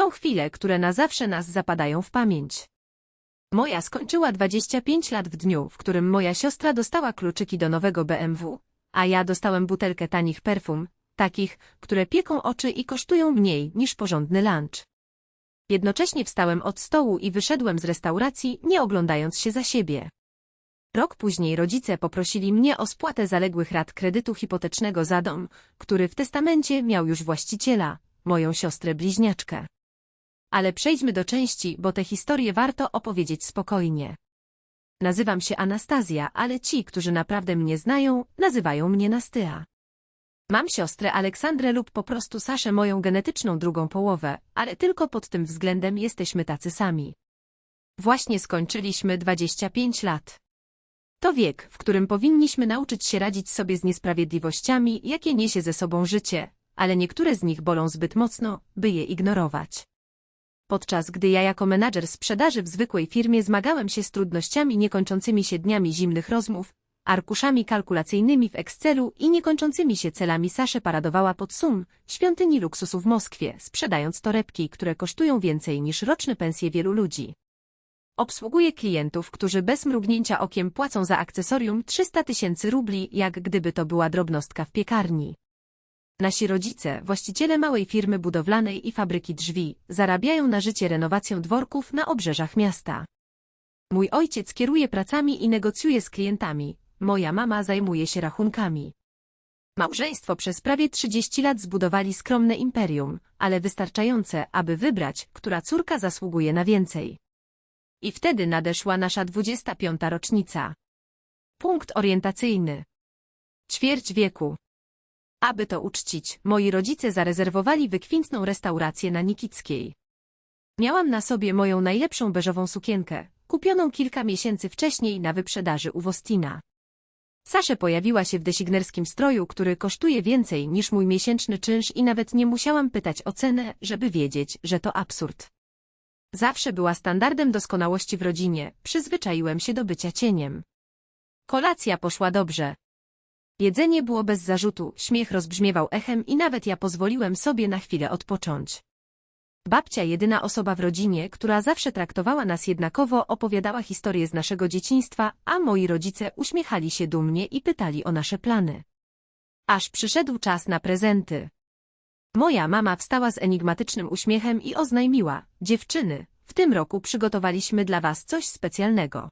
Są chwile, które na zawsze nas zapadają w pamięć. Moja skończyła 25 lat w dniu, w którym moja siostra dostała kluczyki do nowego BMW, a ja dostałem butelkę tanich perfum, takich, które pieką oczy i kosztują mniej niż porządny lunch. Jednocześnie wstałem od stołu i wyszedłem z restauracji, nie oglądając się za siebie. Rok później rodzice poprosili mnie o spłatę zaległych rat kredytu hipotecznego za dom, który w testamencie miał już właściciela, moją siostrę bliźniaczkę. Ale przejdźmy do części, bo tę historię warto opowiedzieć spokojnie. Nazywam się Anastazja, ale ci, którzy naprawdę mnie znają, nazywają mnie Nastya. Mam siostrę Aleksandrę lub po prostu Saszę moją genetyczną drugą połowę, ale tylko pod tym względem jesteśmy tacy sami. Właśnie skończyliśmy 25 lat. To wiek, w którym powinniśmy nauczyć się radzić sobie z niesprawiedliwościami, jakie niesie ze sobą życie, ale niektóre z nich bolą zbyt mocno, by je ignorować. Podczas gdy ja jako menadżer sprzedaży w zwykłej firmie zmagałem się z trudnościami niekończącymi się dniami zimnych rozmów, arkuszami kalkulacyjnymi w Excelu i niekończącymi się celami Sasze paradowała pod sum świątyni luksusu w Moskwie, sprzedając torebki, które kosztują więcej niż roczne pensje wielu ludzi. Obsługuję klientów, którzy bez mrugnięcia okiem płacą za akcesorium 300 tysięcy rubli, jak gdyby to była drobnostka w piekarni. Nasi rodzice, właściciele małej firmy budowlanej i fabryki drzwi, zarabiają na życie renowacją dworków na obrzeżach miasta. Mój ojciec kieruje pracami i negocjuje z klientami, moja mama zajmuje się rachunkami. Małżeństwo przez prawie 30 lat zbudowali skromne imperium, ale wystarczające, aby wybrać, która córka zasługuje na więcej. I wtedy nadeszła nasza 25. rocznica. Punkt orientacyjny. Ćwierć wieku. Aby to uczcić, moi rodzice zarezerwowali wykwintną restaurację na Nikickiej. Miałam na sobie moją najlepszą beżową sukienkę, kupioną kilka miesięcy wcześniej na wyprzedaży u Wostina. Sasze pojawiła się w designerskim stroju, który kosztuje więcej niż mój miesięczny czynsz i nawet nie musiałam pytać o cenę, żeby wiedzieć, że to absurd. Zawsze była standardem doskonałości w rodzinie, przyzwyczaiłem się do bycia cieniem. Kolacja poszła dobrze. Jedzenie było bez zarzutu, śmiech rozbrzmiewał echem i nawet ja pozwoliłem sobie na chwilę odpocząć. Babcia, jedyna osoba w rodzinie, która zawsze traktowała nas jednakowo, opowiadała historię z naszego dzieciństwa, a moi rodzice uśmiechali się dumnie i pytali o nasze plany. Aż przyszedł czas na prezenty. Moja mama wstała z enigmatycznym uśmiechem i oznajmiła, dziewczyny, w tym roku przygotowaliśmy dla was coś specjalnego.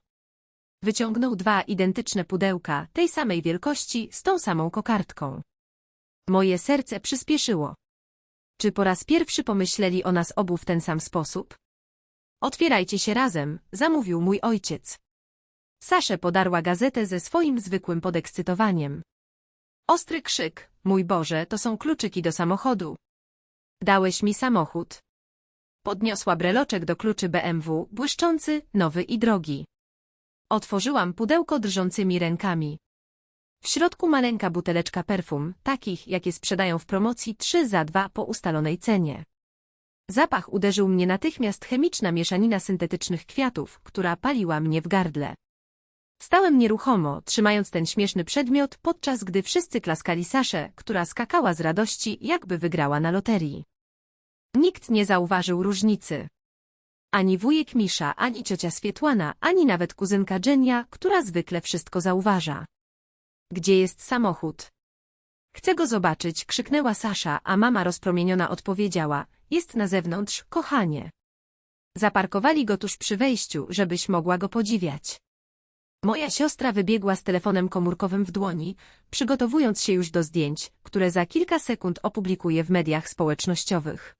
Wyciągnął dwa identyczne pudełka, tej samej wielkości, z tą samą kokardką. Moje serce przyspieszyło. Czy po raz pierwszy pomyśleli o nas obu w ten sam sposób? Otwierajcie się razem, zamówił mój ojciec. Sasze podarła gazetę ze swoim zwykłym podekscytowaniem. Ostry krzyk, mój Boże, to są kluczyki do samochodu. Dałeś mi samochód. Podniosła breloczek do kluczy BMW, błyszczący, nowy i drogi. Otworzyłam pudełko drżącymi rękami. W środku maleńka buteleczka perfum, takich, jakie sprzedają w promocji 3 za 2 po ustalonej cenie. Zapach uderzył mnie natychmiast chemiczna mieszanina syntetycznych kwiatów, która paliła mnie w gardle. Stałem nieruchomo, trzymając ten śmieszny przedmiot, podczas gdy wszyscy klaskali Saszę, która skakała z radości, jakby wygrała na loterii. Nikt nie zauważył różnicy. Ani wujek Misza, ani ciocia Swietłana, ani nawet kuzynka Dżenia, która zwykle wszystko zauważa. Gdzie jest samochód? Chcę go zobaczyć, krzyknęła Sasza, a mama rozpromieniona odpowiedziała, jest na zewnątrz, kochanie. Zaparkowali go tuż przy wejściu, żebyś mogła go podziwiać. Moja siostra wybiegła z telefonem komórkowym w dłoni, przygotowując się już do zdjęć, które za kilka sekund opublikuje w mediach społecznościowych.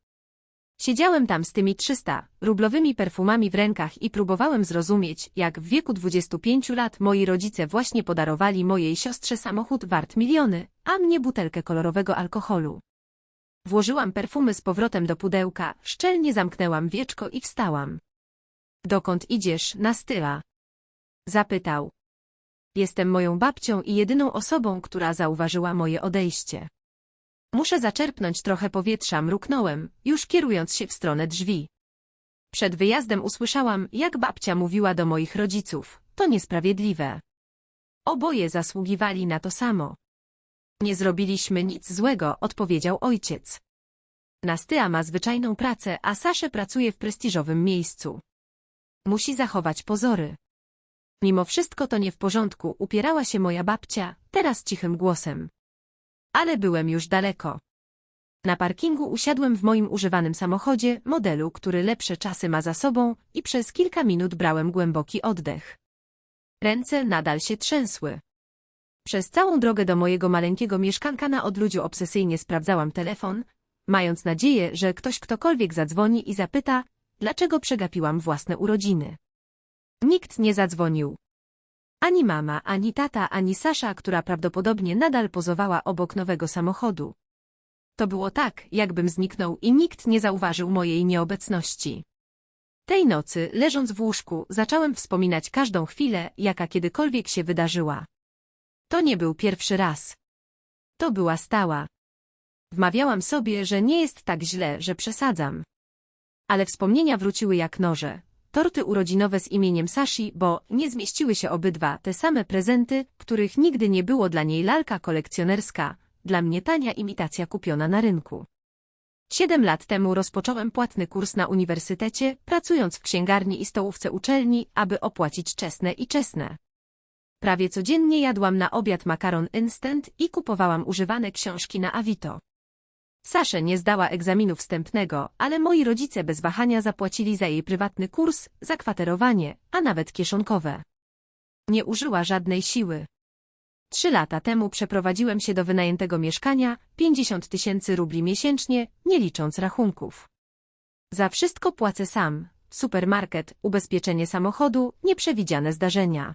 Siedziałem tam z tymi 300 rublowymi perfumami w rękach i próbowałem zrozumieć, jak w wieku 25 lat moi rodzice właśnie podarowali mojej siostrze samochód wart miliony, a mnie butelkę kolorowego alkoholu. Włożyłam perfumy z powrotem do pudełka, szczelnie zamknęłam wieczko i wstałam. Dokąd idziesz, na styla? Zapytał. Jestem moją babcią i jedyną osobą, która zauważyła moje odejście. Muszę zaczerpnąć trochę powietrza, mruknąłem, już kierując się w stronę drzwi. Przed wyjazdem usłyszałam, jak babcia mówiła do moich rodziców. To niesprawiedliwe. Oboje zasługiwali na to samo. Nie zrobiliśmy nic złego, odpowiedział ojciec. Nastya ma zwyczajną pracę, a Sasze pracuje w prestiżowym miejscu. Musi zachować pozory. Mimo wszystko to nie w porządku, upierała się moja babcia, teraz cichym głosem. Ale byłem już daleko. Na parkingu usiadłem w moim używanym samochodzie, modelu, który lepsze czasy ma za sobą i przez kilka minut brałem głęboki oddech. Ręce nadal się trzęsły. Przez całą drogę do mojego maleńkiego mieszkanka na odludziu obsesyjnie sprawdzałam telefon, mając nadzieję, że ktoś ktokolwiek zadzwoni i zapyta, dlaczego przegapiłam własne urodziny. Nikt nie zadzwonił. Ani mama, ani tata, ani Sasza, która prawdopodobnie nadal pozowała obok nowego samochodu. To było tak, jakbym zniknął i nikt nie zauważył mojej nieobecności. Tej nocy, leżąc w łóżku, zacząłem wspominać każdą chwilę, jaka kiedykolwiek się wydarzyła. To nie był pierwszy raz. To była stała. Wmawiałam sobie, że nie jest tak źle, że przesadzam. Ale wspomnienia wróciły jak noże. Torty urodzinowe z imieniem Sashi, bo nie zmieściły się obydwa te same prezenty, których nigdy nie było dla niej lalka kolekcjonerska, dla mnie tania imitacja kupiona na rynku. Siedem lat temu rozpocząłem płatny kurs na uniwersytecie, pracując w księgarni i stołówce uczelni, aby opłacić czesne i czesne. Prawie codziennie jadłam na obiad makaron instant i kupowałam używane książki na Avito. Sasze nie zdała egzaminu wstępnego, ale moi rodzice bez wahania zapłacili za jej prywatny kurs, zakwaterowanie, a nawet kieszonkowe. Nie użyła żadnej siły. Trzy lata temu przeprowadziłem się do wynajętego mieszkania, 50 tysięcy rubli miesięcznie, nie licząc rachunków. Za wszystko płacę sam, supermarket, ubezpieczenie samochodu, nieprzewidziane zdarzenia.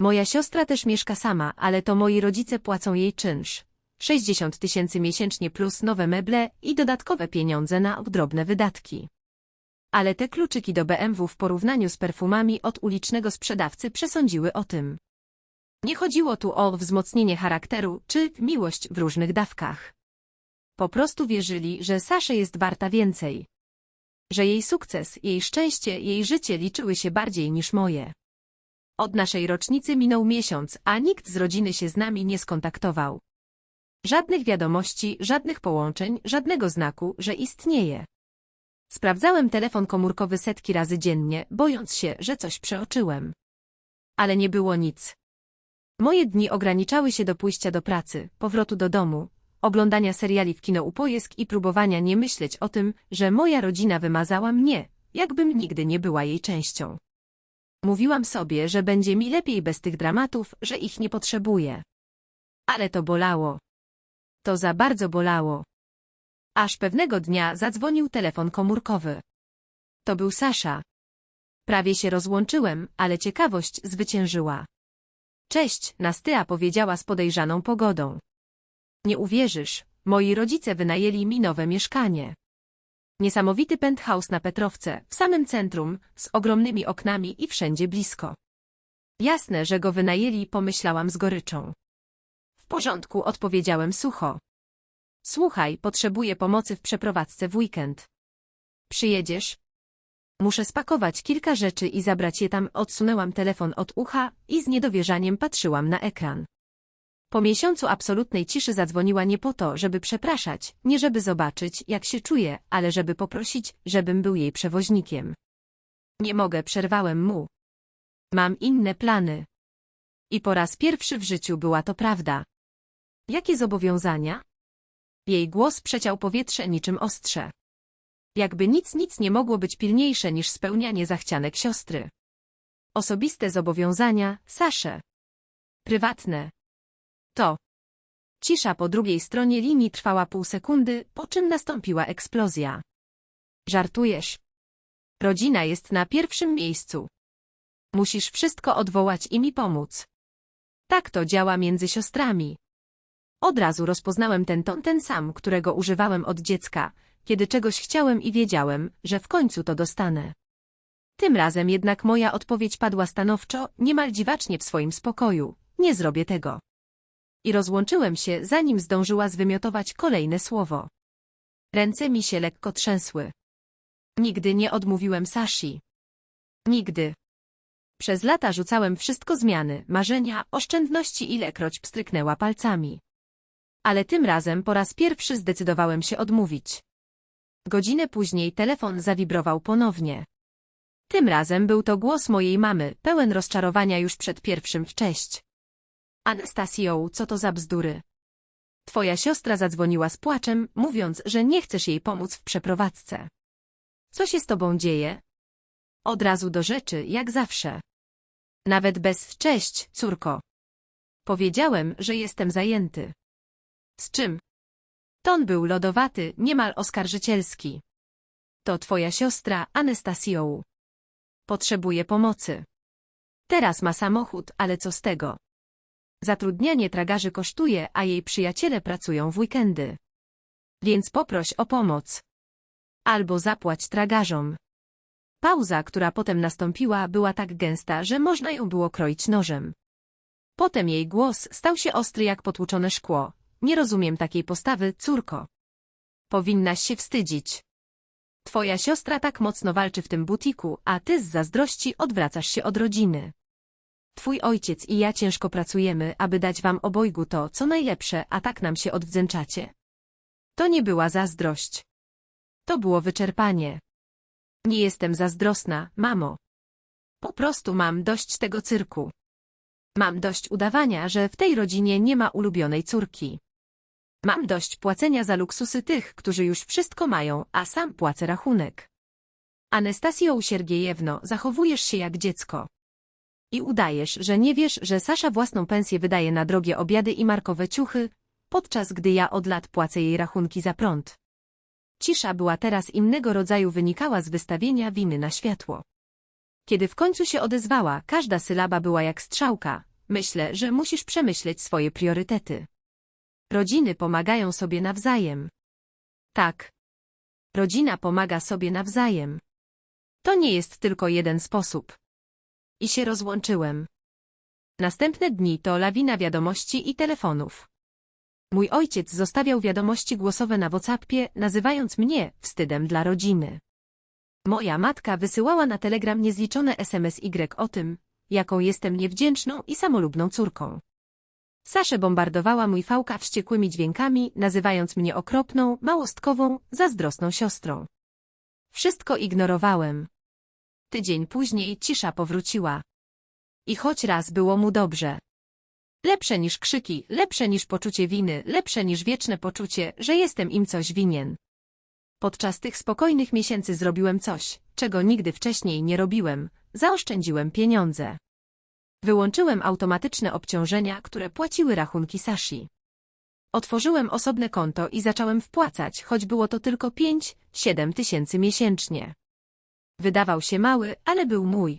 Moja siostra też mieszka sama, ale to moi rodzice płacą jej czynsz. 60 tysięcy miesięcznie plus nowe meble i dodatkowe pieniądze na drobne wydatki. Ale te kluczyki do BMW w porównaniu z perfumami od ulicznego sprzedawcy przesądziły o tym. Nie chodziło tu o wzmocnienie charakteru czy miłość w różnych dawkach. Po prostu wierzyli, że Sasze jest warta więcej. Że jej sukces, jej szczęście, jej życie liczyły się bardziej niż moje. Od naszej rocznicy minął miesiąc, a nikt z rodziny się z nami nie skontaktował. Żadnych wiadomości, żadnych połączeń, żadnego znaku, że istnieje. Sprawdzałem telefon komórkowy setki razy dziennie, bojąc się, że coś przeoczyłem. Ale nie było nic. Moje dni ograniczały się do pójścia do pracy, powrotu do domu, oglądania seriali w kino upojesk i próbowania nie myśleć o tym, że moja rodzina wymazała mnie, jakbym nigdy nie była jej częścią. Mówiłam sobie, że będzie mi lepiej bez tych dramatów, że ich nie potrzebuję. Ale to bolało. To za bardzo bolało. Aż pewnego dnia zadzwonił telefon komórkowy. To był Sasza. Prawie się rozłączyłem, ale ciekawość zwyciężyła. Cześć, Nastya powiedziała z podejrzaną pogodą. Nie uwierzysz, moi rodzice wynajęli mi nowe mieszkanie. Niesamowity penthouse na Petrowce, w samym centrum, z ogromnymi oknami i wszędzie blisko. Jasne, że go wynajęli, pomyślałam z goryczą. Porządku, odpowiedziałem sucho. Słuchaj, potrzebuję pomocy w przeprowadzce w weekend. Przyjedziesz? Muszę spakować kilka rzeczy i zabrać je tam. Odsunęłam telefon od ucha i z niedowierzaniem patrzyłam na ekran. Po miesiącu absolutnej ciszy zadzwoniła nie po to, żeby przepraszać, nie żeby zobaczyć, jak się czuje, ale żeby poprosić, żebym był jej przewoźnikiem. Nie mogę, przerwałem mu. Mam inne plany. I po raz pierwszy w życiu była to prawda. Jakie zobowiązania? Jej głos przeciął powietrze niczym ostrze. Jakby nic nic nie mogło być pilniejsze niż spełnianie zachcianek siostry. Osobiste zobowiązania, Sasze. Prywatne. To. Cisza po drugiej stronie linii trwała pół sekundy, po czym nastąpiła eksplozja. Żartujesz. Rodzina jest na pierwszym miejscu. Musisz wszystko odwołać i mi pomóc. Tak to działa między siostrami. Od razu rozpoznałem ten ton, ten sam, którego używałem od dziecka, kiedy czegoś chciałem i wiedziałem, że w końcu to dostanę. Tym razem jednak moja odpowiedź padła stanowczo, niemal dziwacznie w swoim spokoju. Nie zrobię tego. I rozłączyłem się, zanim zdążyła zwymiotować kolejne słowo. Ręce mi się lekko trzęsły. Nigdy nie odmówiłem Sashi. Nigdy. Przez lata rzucałem wszystko zmiany, marzenia, oszczędności ilekroć pstryknęła palcami. Ale tym razem po raz pierwszy zdecydowałem się odmówić. Godzinę później telefon zawibrował ponownie. Tym razem był to głos mojej mamy, pełen rozczarowania już przed pierwszym w cześć. Anastasio, co to za bzdury? Twoja siostra zadzwoniła z płaczem, mówiąc, że nie chcesz jej pomóc w przeprowadzce. Co się z tobą dzieje? Od razu do rzeczy, jak zawsze. Nawet bez cześć, córko. Powiedziałem, że jestem zajęty. Z czym? Ton był lodowaty, niemal oskarżycielski. To twoja siostra, Anastasio. Potrzebuje pomocy. Teraz ma samochód, ale co z tego? Zatrudnianie tragarzy kosztuje, a jej przyjaciele pracują w weekendy. Więc poproś o pomoc. Albo zapłać tragarzom. Pauza, która potem nastąpiła, była tak gęsta, że można ją było kroić nożem. Potem jej głos stał się ostry jak potłuczone szkło. Nie rozumiem takiej postawy, córko. Powinnaś się wstydzić. Twoja siostra tak mocno walczy w tym butiku, a ty z zazdrości odwracasz się od rodziny. Twój ojciec i ja ciężko pracujemy, aby dać wam obojgu to, co najlepsze, a tak nam się odwdzięczacie. To nie była zazdrość. To było wyczerpanie. Nie jestem zazdrosna, mamo. Po prostu mam dość tego cyrku. Mam dość udawania, że w tej rodzinie nie ma ulubionej córki. Mam dość płacenia za luksusy tych, którzy już wszystko mają, a sam płacę rachunek. Anastasio Siergiejewno, zachowujesz się jak dziecko. I udajesz, że nie wiesz, że Sasza własną pensję wydaje na drogie obiady i markowe ciuchy, podczas gdy ja od lat płacę jej rachunki za prąd. Cisza była teraz innego rodzaju wynikała z wystawienia winy na światło. Kiedy w końcu się odezwała, każda sylaba była jak strzałka. Myślę, że musisz przemyśleć swoje priorytety. Rodziny pomagają sobie nawzajem. Tak. Rodzina pomaga sobie nawzajem. To nie jest tylko jeden sposób. I się rozłączyłem. Następne dni to lawina wiadomości i telefonów. Mój ojciec zostawiał wiadomości głosowe na WhatsAppie, nazywając mnie wstydem dla rodziny. Moja matka wysyłała na telegram niezliczone SMS Y o tym, jaką jestem niewdzięczną i samolubną córką. Saszę bombardowała mój fałka wściekłymi dźwiękami, nazywając mnie okropną, małostkową, zazdrosną siostrą. Wszystko ignorowałem. Tydzień później cisza powróciła. I choć raz było mu dobrze. Lepsze niż krzyki, lepsze niż poczucie winy, lepsze niż wieczne poczucie, że jestem im coś winien. Podczas tych spokojnych miesięcy zrobiłem coś, czego nigdy wcześniej nie robiłem. Zaoszczędziłem pieniądze. Wyłączyłem automatyczne obciążenia, które płaciły rachunki Sashi. Otworzyłem osobne konto i zacząłem wpłacać, choć było to tylko 5-7 tysięcy miesięcznie. Wydawał się mały, ale był mój.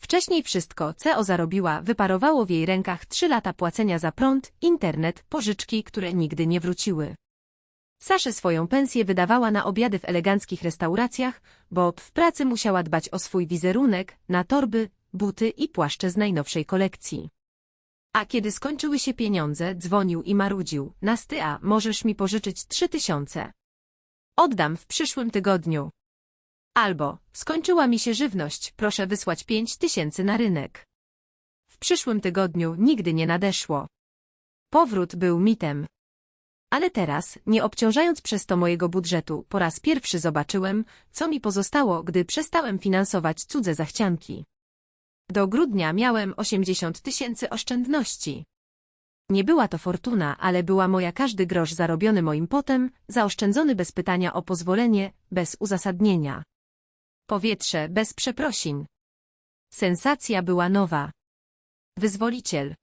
Wcześniej wszystko, co zarobiła, wyparowało w jej rękach trzy lata płacenia za prąd, internet, pożyczki, które nigdy nie wróciły. Saszę swoją pensję wydawała na obiady w eleganckich restauracjach, bo w pracy musiała dbać o swój wizerunek, na torby, buty i płaszcze z najnowszej kolekcji. A kiedy skończyły się pieniądze, dzwonił i marudził. Nastya, możesz mi pożyczyć trzy tysiące. Oddam w przyszłym tygodniu. Albo, skończyła mi się żywność, proszę wysłać pięć tysięcy na rynek. W przyszłym tygodniu nigdy nie nadeszło. Powrót był mitem. Ale teraz, nie obciążając przez to mojego budżetu, po raz pierwszy zobaczyłem, co mi pozostało, gdy przestałem finansować cudze zachcianki. Do grudnia miałem 80 tysięcy oszczędności. Nie była to fortuna, ale była moja każdy grosz zarobiony moim potem, zaoszczędzony bez pytania o pozwolenie, bez uzasadnienia. Powietrze bez przeprosin. Sensacja była nowa. Wyzwoliciel.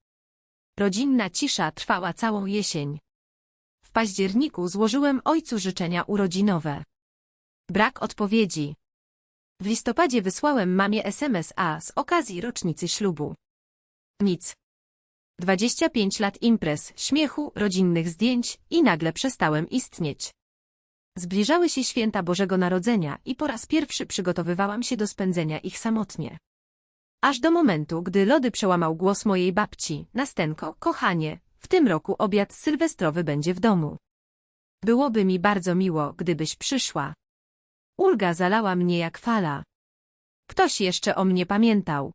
Rodzinna cisza trwała całą jesień. W październiku złożyłem ojcu życzenia urodzinowe. Brak odpowiedzi. W listopadzie wysłałem mamie SMS A z okazji rocznicy ślubu. Nic. 25 lat imprez, śmiechu, rodzinnych zdjęć i nagle przestałem istnieć. Zbliżały się święta Bożego Narodzenia i po raz pierwszy przygotowywałam się do spędzenia ich samotnie. Aż do momentu, gdy lody przełamał głos mojej babci, Nastenko, kochanie, w tym roku obiad sylwestrowy będzie w domu. Byłoby mi bardzo miło, gdybyś przyszła. Ulga zalała mnie jak fala. Ktoś jeszcze o mnie pamiętał.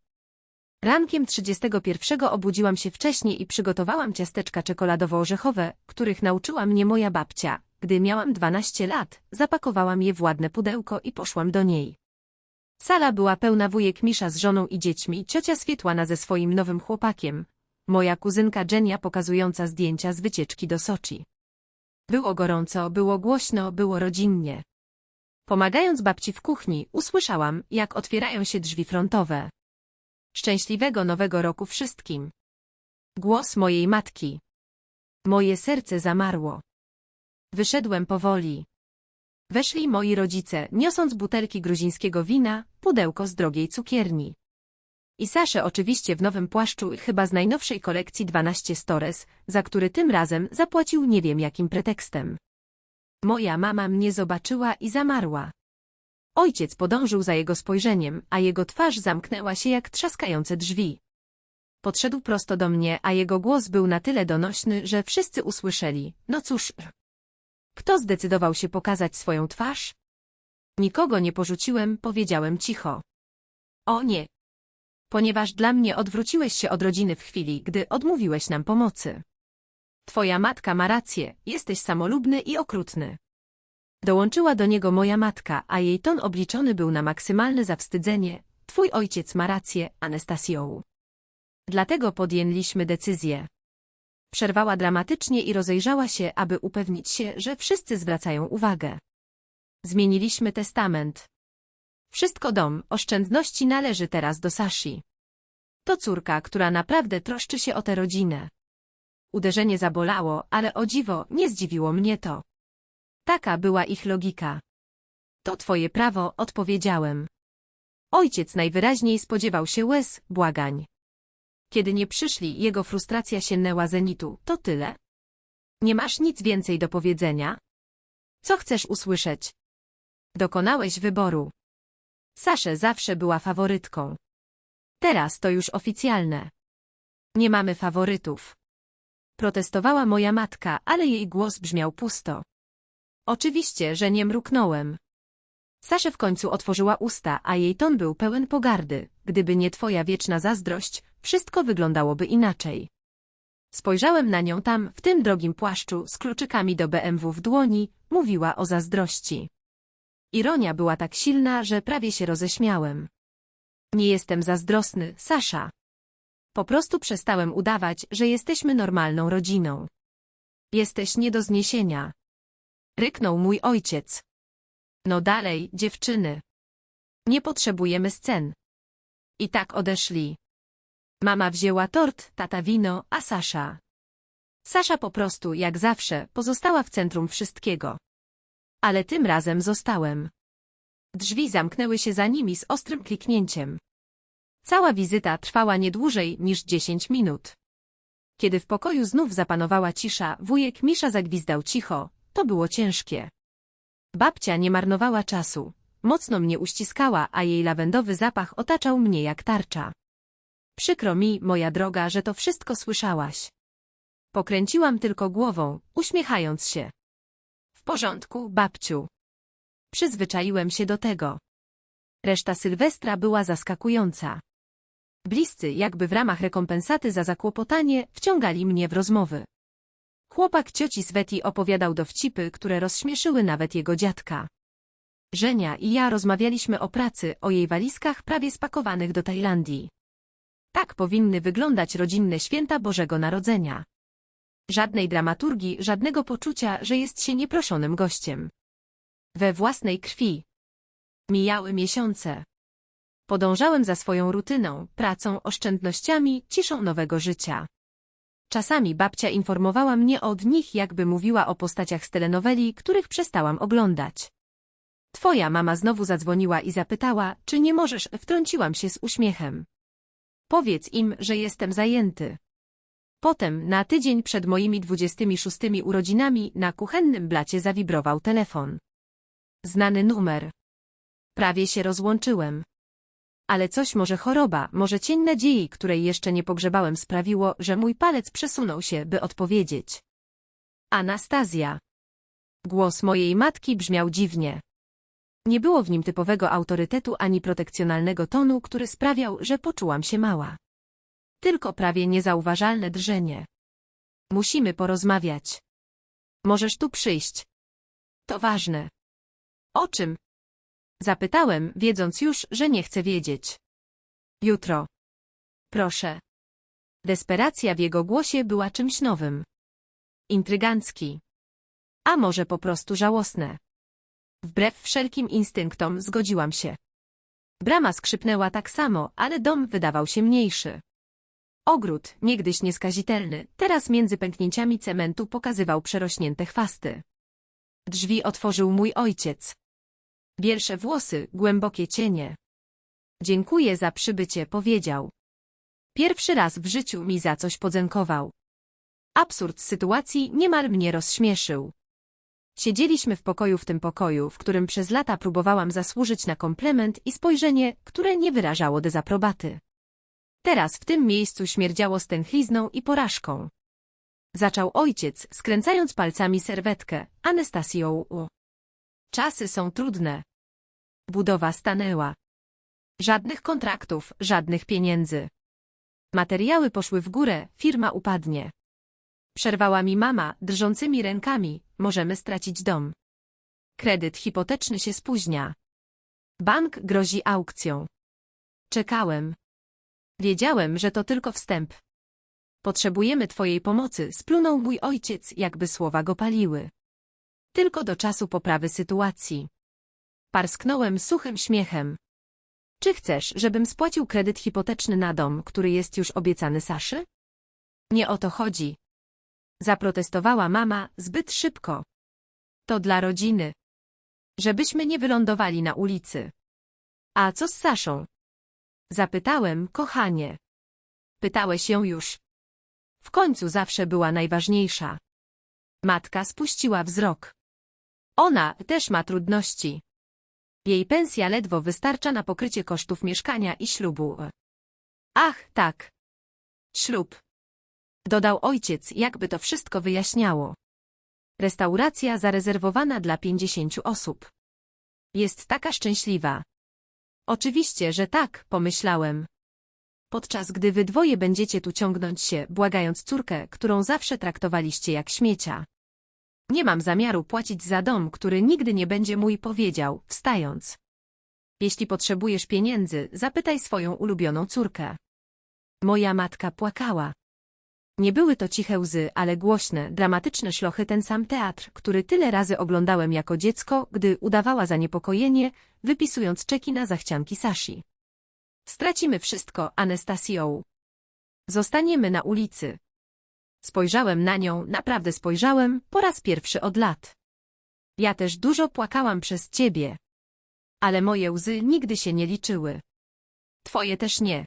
Rankiem 31 obudziłam się wcześniej i przygotowałam ciasteczka czekoladowo-orzechowe, których nauczyła mnie moja babcia, Gdy miałam 12 lat, zapakowałam je w ładne pudełko i poszłam do niej. Sala była pełna wujek Misza z żoną i dziećmi, ciocia Swietłana ze swoim nowym chłopakiem, moja kuzynka Jenia pokazująca zdjęcia z wycieczki do Soczi. Było gorąco, było głośno, było rodzinnie. Pomagając babci w kuchni, usłyszałam, jak otwierają się drzwi frontowe. Szczęśliwego nowego roku wszystkim. Głos mojej matki. Moje serce zamarło. Wyszedłem powoli. Weszli moi rodzice, niosąc butelki gruzińskiego wina, pudełko z drogiej cukierni. I Saszę oczywiście w nowym płaszczu, chyba z najnowszej kolekcji 12 Stores, za który tym razem zapłacił nie wiem jakim pretekstem. Moja mama mnie zobaczyła i zamarła. Ojciec podążył za jego spojrzeniem, a jego twarz zamknęła się jak trzaskające drzwi. Podszedł prosto do mnie, a jego głos był na tyle donośny, że wszyscy usłyszeli. No cóż, kto zdecydował się pokazać swoją twarz? Nikogo nie porzuciłem, powiedziałem cicho. O nie. Ponieważ dla mnie odwróciłeś się od rodziny w chwili, gdy odmówiłeś nam pomocy. Twoja matka ma rację, jesteś samolubny i okrutny. Dołączyła do niego moja matka, a jej ton obliczony był na maksymalne zawstydzenie. Twój ojciec ma rację, Anastasio. Dlatego podjęliśmy decyzję. Przerwała dramatycznie i rozejrzała się, aby upewnić się, że wszyscy zwracają uwagę. Zmieniliśmy testament. Wszystko dom, oszczędności należy teraz do Sashi. To córka, która naprawdę troszczy się o tę rodzinę. Uderzenie zabolało, ale o dziwo, nie zdziwiło mnie to. Taka była ich logika. To twoje prawo, odpowiedziałem. Ojciec najwyraźniej spodziewał się łez, błagań. Kiedy nie przyszli, jego frustracja sięgnęła zenitu. To tyle? Nie masz nic więcej do powiedzenia? Co chcesz usłyszeć? Dokonałeś wyboru. Saszę zawsze była faworytką. Teraz to już oficjalne. Nie mamy faworytów. Protestowała moja matka, ale jej głos brzmiał pusto. Oczywiście, że nie mruknąłem. Saszę w końcu otworzyła usta, a jej ton był pełen pogardy. Gdyby nie twoja wieczna zazdrość, wszystko wyglądałoby inaczej. Spojrzałem na nią tam, w tym drogim płaszczu, z kluczykami do BMW w dłoni, mówiła o zazdrości. Ironia była tak silna, że prawie się roześmiałem. Nie jestem zazdrosny, Sasza. Po prostu przestałem udawać, że jesteśmy normalną rodziną. Jesteś nie do zniesienia. Ryknął mój ojciec. No dalej, dziewczyny. Nie potrzebujemy scen. I tak odeszli. Mama wzięła tort, tata wino, a Sasza. Sasza po prostu, jak zawsze, pozostała w centrum wszystkiego. Ale tym razem zostałem. Drzwi zamknęły się za nimi z ostrym kliknięciem. Cała wizyta trwała nie dłużej niż dziesięć minut. Kiedy w pokoju znów zapanowała cisza, wujek Misza zagwizdał cicho, to było ciężkie. Babcia nie marnowała czasu. Mocno mnie uściskała, a jej lawendowy zapach otaczał mnie jak tarcza. Przykro mi, moja droga, że to wszystko słyszałaś. Pokręciłam tylko głową, uśmiechając się. W porządku, babciu. Przyzwyczaiłem się do tego. Reszta Sylwestra była zaskakująca. Bliscy, jakby w ramach rekompensaty za zakłopotanie, wciągali mnie w rozmowy. Chłopak cioci Sveti opowiadał dowcipy, które rozśmieszyły nawet jego dziadka. Żenia i ja rozmawialiśmy o pracy, o jej walizkach prawie spakowanych do Tajlandii. Tak powinny wyglądać rodzinne święta Bożego Narodzenia. Żadnej dramaturgii, żadnego poczucia, że jest się nieproszonym gościem. We własnej krwi. Mijały miesiące. Podążałem za swoją rutyną, pracą, oszczędnościami, ciszą nowego życia. Czasami babcia informowała mnie od nich, jakby mówiła o postaciach z telenoweli, których przestałam oglądać. Twoja mama znowu zadzwoniła i zapytała, czy nie możesz, wtrąciłam się z uśmiechem. Powiedz im, że jestem zajęty. Potem, na tydzień przed moimi 26 urodzinami, na kuchennym blacie zawibrował telefon. Znany numer. Prawie się rozłączyłem. Ale coś może choroba, może cień nadziei, której jeszcze nie pogrzebałem sprawiło, że mój palec przesunął się, by odpowiedzieć. Anastazja. Głos mojej matki brzmiał dziwnie. Nie było w nim typowego autorytetu ani protekcjonalnego tonu, który sprawiał, że poczułam się mała. Tylko prawie niezauważalne drżenie. Musimy porozmawiać. Możesz tu przyjść. To ważne. O czym? Zapytałem, wiedząc już, że nie chcę wiedzieć. Jutro. Proszę. Desperacja w jego głosie była czymś nowym. Intrygancki. A może po prostu żałosne. Wbrew wszelkim instynktom zgodziłam się. Brama skrzypnęła tak samo, ale dom wydawał się mniejszy. Ogród, niegdyś nieskazitelny, teraz między pęknięciami cementu pokazywał przerośnięte chwasty. Drzwi otworzył mój ojciec. Bielsze włosy, głębokie cienie. Dziękuję za przybycie, powiedział. Pierwszy raz w życiu mi za coś podziękował. Absurd sytuacji niemal mnie rozśmieszył. Siedzieliśmy w pokoju w tym pokoju, w którym przez lata próbowałam zasłużyć na komplement i spojrzenie, które nie wyrażało dezaprobaty. Teraz w tym miejscu śmierdziało stęchlizną i porażką. Zaczął ojciec, skręcając palcami serwetkę, Anastasio. Czasy są trudne. Budowa stanęła. Żadnych kontraktów, żadnych pieniędzy. Materiały poszły w górę, firma upadnie. Przerwała mi mama, drżącymi rękami, możemy stracić dom. Kredyt hipoteczny się spóźnia. Bank grozi aukcją. Czekałem. Wiedziałem, że to tylko wstęp. Potrzebujemy twojej pomocy, splunął mój ojciec, jakby słowa go paliły. Tylko do czasu poprawy sytuacji. Parsknąłem suchym śmiechem. Czy chcesz, żebym spłacił kredyt hipoteczny na dom, który jest już obiecany Saszy? Nie o to chodzi. Zaprotestowała mama zbyt szybko. To dla rodziny. Żebyśmy nie wylądowali na ulicy. A co z Saszą? Zapytałem, kochanie. Pytałeś ją już. W końcu zawsze była najważniejsza. Matka spuściła wzrok. Ona też ma trudności. Jej pensja ledwo wystarcza na pokrycie kosztów mieszkania i ślubu. Ach, tak. Ślub. Dodał ojciec, jakby to wszystko wyjaśniało. Restauracja zarezerwowana dla pięćdziesięciu osób. Jest taka szczęśliwa. Oczywiście, że tak, pomyślałem. Podczas gdy wy dwoje będziecie tu ciągnąć się, błagając córkę, którą zawsze traktowaliście jak śmiecia. Nie mam zamiaru płacić za dom, który nigdy nie będzie mój, powiedział, wstając. Jeśli potrzebujesz pieniędzy, zapytaj swoją ulubioną córkę. Moja matka płakała. Nie były to ciche łzy, ale głośne, dramatyczne szlochy ten sam teatr, który tyle razy oglądałem jako dziecko, gdy udawała zaniepokojenie, wypisując czeki na zachcianki Sashi. Stracimy wszystko, Anastasio. Zostaniemy na ulicy. Spojrzałem na nią, naprawdę spojrzałem, po raz pierwszy od lat. Ja też dużo płakałam przez ciebie. Ale moje łzy nigdy się nie liczyły. Twoje też nie.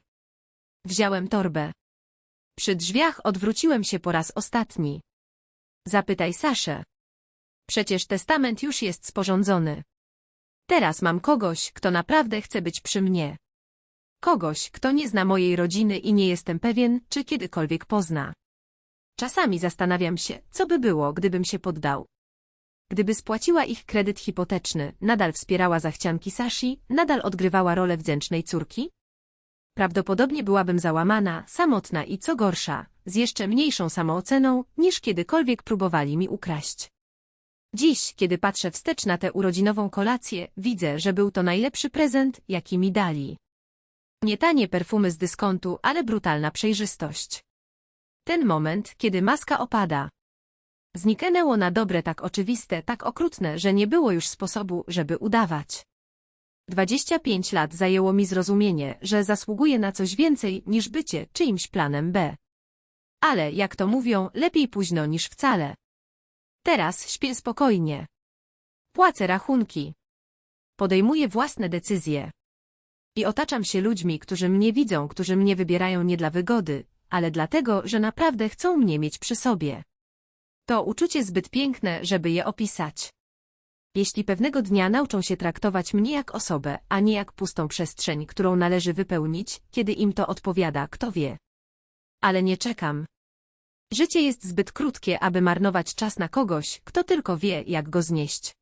Wziąłem torbę. Przy drzwiach odwróciłem się po raz ostatni. Zapytaj Saszę. Przecież testament już jest sporządzony. Teraz mam kogoś, kto naprawdę chce być przy mnie. Kogoś, kto nie zna mojej rodziny i nie jestem pewien, czy kiedykolwiek pozna. Czasami zastanawiam się, co by było, gdybym się poddał. Gdyby spłaciła ich kredyt hipoteczny, nadal wspierała zachcianki Sashi, nadal odgrywała rolę wdzięcznej córki? Prawdopodobnie byłabym załamana, samotna i co gorsza, z jeszcze mniejszą samooceną, niż kiedykolwiek próbowali mi ukraść. Dziś, kiedy patrzę wstecz na tę urodzinową kolację, widzę, że był to najlepszy prezent, jaki mi dali. Nie tanie perfumy z dyskontu, ale brutalna przejrzystość. Ten moment, kiedy maska opada. Zniknęło na dobre tak oczywiste, tak okrutne, że nie było już sposobu, żeby udawać. 25 lat zajęło mi zrozumienie, że zasługuję na coś więcej niż bycie czyimś planem B. Ale, jak to mówią, lepiej późno niż wcale. Teraz śpię spokojnie. Płacę rachunki. Podejmuję własne decyzje. I otaczam się ludźmi, którzy mnie widzą, którzy mnie wybierają nie dla wygody, ale dlatego, że naprawdę chcą mnie mieć przy sobie. To uczucie zbyt piękne, żeby je opisać. Jeśli pewnego dnia nauczą się traktować mnie jak osobę, a nie jak pustą przestrzeń, którą należy wypełnić, kiedy im to odpowiada, kto wie. Ale nie czekam. Życie jest zbyt krótkie, aby marnować czas na kogoś, kto tylko wie, jak go znieść.